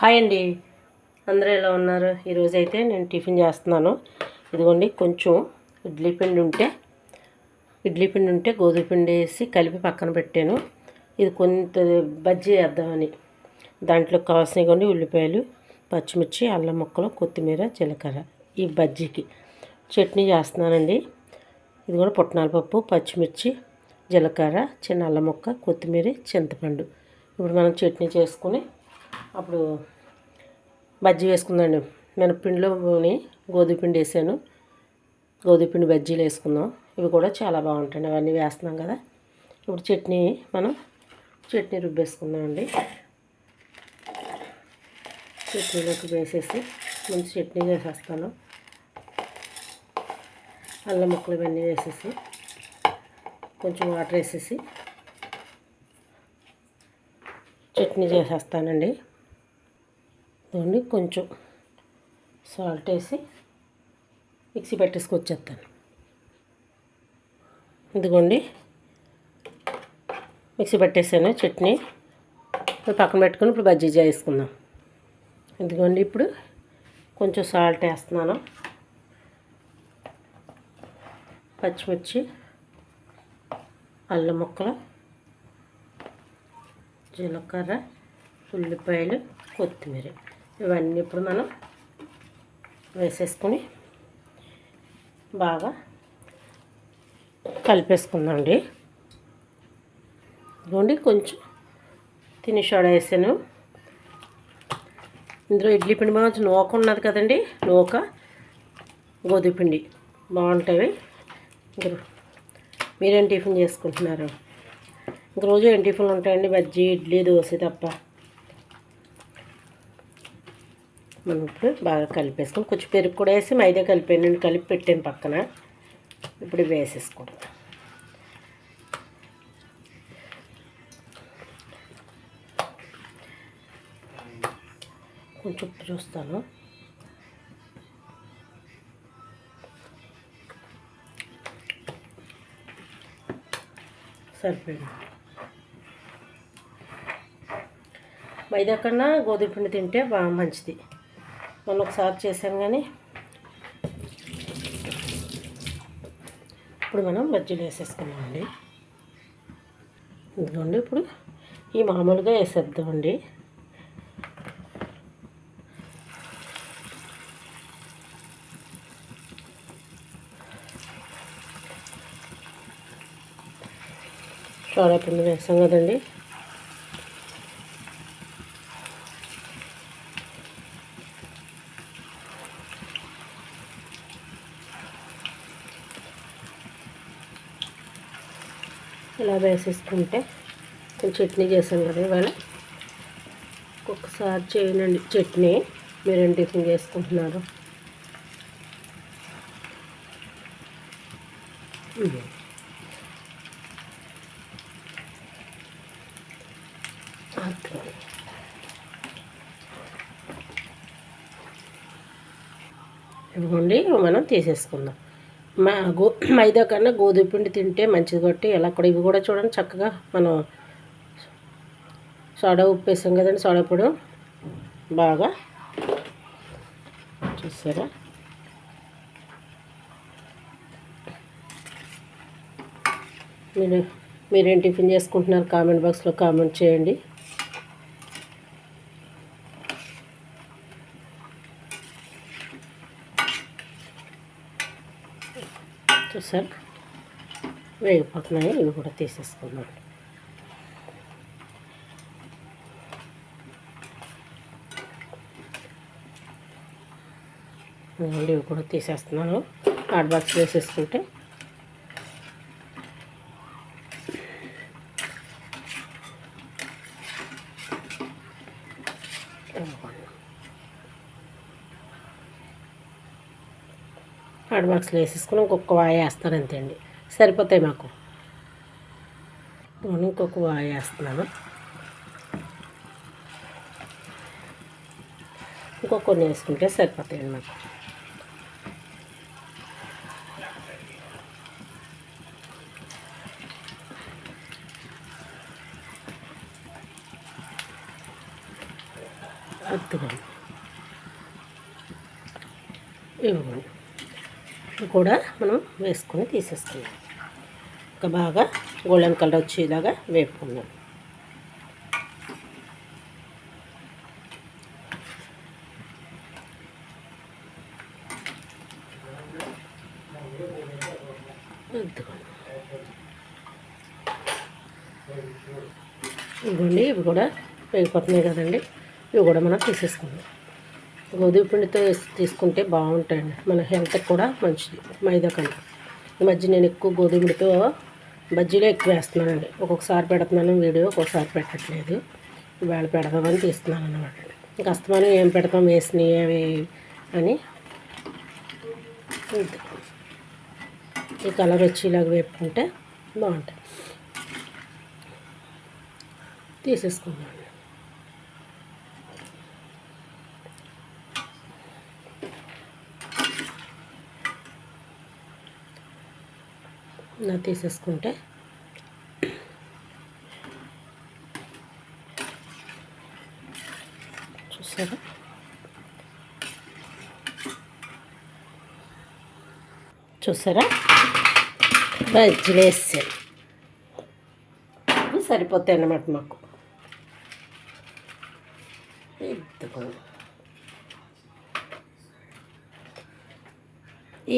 Hi అండి. అందరూ ఎలా ఉన్నారు? ఈరోజు అయితే నేను టిఫిన్ చేస్తున్నాను. ఇదిగోండి కొంచెం ఇడ్లీ పిండి ఉంటే ఇడ్లీ పిండి ఉంటే గోధుమ పిండి వేసి కలిపి పక్కన పెట్టాను. ఇది కొంత బజ్జీ వేద్దామని. దాంట్లో కావాల్సినవి ఉల్లిపాయలు పచ్చిమిర్చి అల్లం ముక్కలు కొత్తిమీర జీలకర్ర ఈ బజ్జీకి. చట్నీ చేస్తున్నానండి. ఇది కూడా పుట్నాల పప్పు పచ్చిమిర్చి జీలకర్ర చిన్న అల్లం ముక్క కొత్తిమీర చింతపండు. ఇప్పుడు మనం చట్నీ చేసుకుని అప్పుడు బజ్జీ వేసుకుందండి. మినప్పిండిలోని గోధుమ పిండి వేసాను. గోధుమ పిండి బజ్జీలు వేసుకుందాం. ఇవి కూడా చాలా బాగుంటాయి అవన్నీ వేస్తున్నాం కదా. ఇప్పుడు చట్నీ మనం చట్నీ రుబ్బేసుకుందామండి. చట్నీలోకి వేసేసి మంచి చట్నీ చేసేస్తాను. అల్లం ముక్కలు ఇవన్నీ వేసేసి కొంచెం వాటర్ వేసేసి చట్నీ చేసేస్తానండి. ఇదిగోండి కొంచెం సాల్ట్ వేసి మిక్సీ పెట్టేసుకొచ్చేస్తాను ఇదిగోండి. మిక్సీ పెట్టేసాను చట్నీ. ఇప్పుడు పక్కన పెట్టుకుని ఇప్పుడు బజ్జీ చేసుకుందాం ఇదిగోండి ఇప్పుడు కొంచెం సాల్ట్ వేస్తున్నాను. పచ్చిమిర్చి అల్లం ముక్కలు జీలకర్ర ఉల్లిపాయలు కొత్తిమీర. ఇవన్నీ ఇప్పుడు మనం వేసేసుకుని బాగా కలిపేసుకుందామండి. ఇదిగోండి కొంచెం తిని సోడా వేసాను. ఇందులో ఇడ్లీ పిండి బాగా నూక ఉన్నది కదండి నూక గోధుమ పిండి. బాగుంటాయి. ఇంక మీరేం టిఫిన్ చేసుకుంటున్నారు? ఇంక రోజు ఏం టిఫిన్లు ఉంటాయండి? బజ్జీ ఇడ్లీ దోశ తప్ప. మనం ఇప్పుడు బాగా కలిపేసుకొని కొంచెం పెరుగు కూడా వేసి మైదా కలిపాను కలిపి పెట్టాను పక్కన. ఇప్పుడు ఇవి వేసేసుకోవడం. కొంచెం ఉప్పు చూస్తాను. సరిపోయింది. మైదా కన్నా గోధుమ పిండి తింటే బాగా మంచిది. మొన్న ఒకసారి చేశాను కానీ ఇప్పుడు మనం బజ్జీలు వేసేసుకున్నామండి ఇదిగోండి ఇప్పుడు ఈ మామూలుగా వేసేద్దామండి. సోడా పిండి వేస్తాం కదండి. ఇలా వేసేసుకుంటే నేను చట్నీ చేశాను కదా ఇవాళ. ఒక్కొక్కసారి చేయనండి చట్నీ. మీరేం టిఫిన్ చేసుకుంటున్నారు? ఓకే. ఇదిగోండి మనం తీసేసుకుందాం. మా గో మైదా కన్నా గోధుమ పిండి తింటే మంచిది కాబట్టి ఎలా కూడా. ఇవి కూడా చూడండి చక్కగా మనం సోడా ఉప్పు వేసాం కదండి సోడా పొడి. బాగా చూసారా? మీరు మీరేం టిఫిన్ చేసుకుంటున్నారు? కామెంట్ బాక్స్లో కామెంట్ చేయండి. చూసారు వేగిపోతున్నాయి. ఇవి కూడా తీసేసుకున్నాం ఇవి కూడా తీసేస్తున్నాను. హాట్ బాక్స్ వేసేసుకుంటే. హాట్ బాక్స్లో వేసేసుకుని ఇంకొక వాయి వేస్తాను అంతే అండి సరిపోతాయి మాకు. నేను ఇంకొక వాయి వేస్తున్నాను. ఇంకొక కొన్ని వేసుకుంటే సరిపోతాయండి మాకు. అద్దుకోండి. ఇవ్వండి. కూడా మనం వేసుకొని తీసేసుకుందాం. ఇంకా బాగా గోల్డెన్ కలర్ వచ్చేలాగా వేపుకుందాం. అద్దుకోండి ఇవ్వండి ఇవి కూడా వేగిపోతున్నాయి కదండి. ఇవి కూడా మనం తీసేసుకుందాం. గోధుమ పిండితో తీసుకుంటే బాగుంటాయండి. మన హెల్త్కి కూడా మంచిది. మైదా కన్నా ఈ మధ్య నేను ఎక్కువ గోధుమ పిండితో బజ్జీలో ఎక్కువ వేస్తున్నానండి. ఒక్కొక్కసారి పెడుతున్నాను వీడియో ఒక్కొక్కసారి పెట్టట్లేదు. ఇవాళ పెడదామని తీస్తున్నాను అనమాట ఇంకా అస్తమానం ఏం పెడతాం వేసినవి అవి అని. ఈ కలర్ వచ్చేలాగా వేపుకుంటే బాగుంటుంది తీసేసుకున్నాను ఇలా తీసేసుకుంటే చూసారా? చూసారా? బజ్జీలు వేసాను ఇవి సరిపోతాయి అన్నమాట మాకు. ఇద్దుకోండి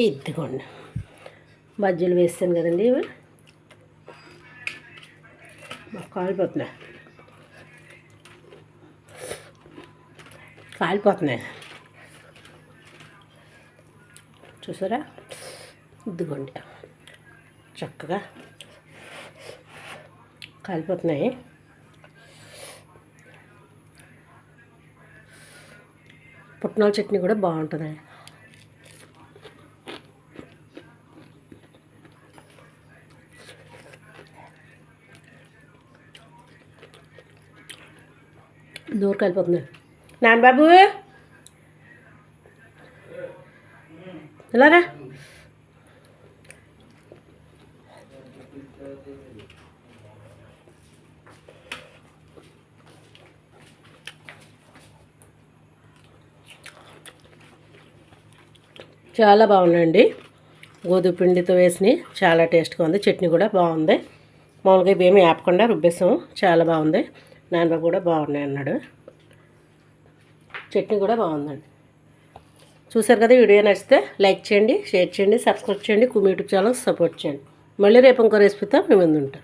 ఇద్దుకోండి బజ్జీలు వేసాను కదండి మాకు కాలిపోతున్నాయి. కాలిపోతున్నాయి. చూసారా? ఇదిగోండి. చక్కగా కాలిపోతున్నాయి. పుట్నాల చట్నీ కూడా బాగుంటుంది. దూరకెళ్ళిపోతుంది. కలిపోతుంది నాన్న బాబు ఇలారా చాలా బాగున్నాయండి. గోధుమ పిండితో వేసినవి చాలా టేస్ట్గా ఉంది. చట్నీ కూడా బాగుంది. మామూలుగా ఇవేమి ఆపకుండా రుబ్బేసాము. చాలా బాగుంది. నాన్న కూడా బాగున్నాయి అన్నాడు. చట్నీ కూడా బాగుందండి. చూసారు కదా వీడియో నచ్చితే లైక్ చేయండి షేర్ చేయండి సబ్స్క్రైబ్ చేయండి కుమ్ యూట్యూబ్ ఛానల్ సపోర్ట్ చేయండి. మళ్ళీ రేపు ఇంకో రెసిపీతో మేము ముందు ఉంటాం.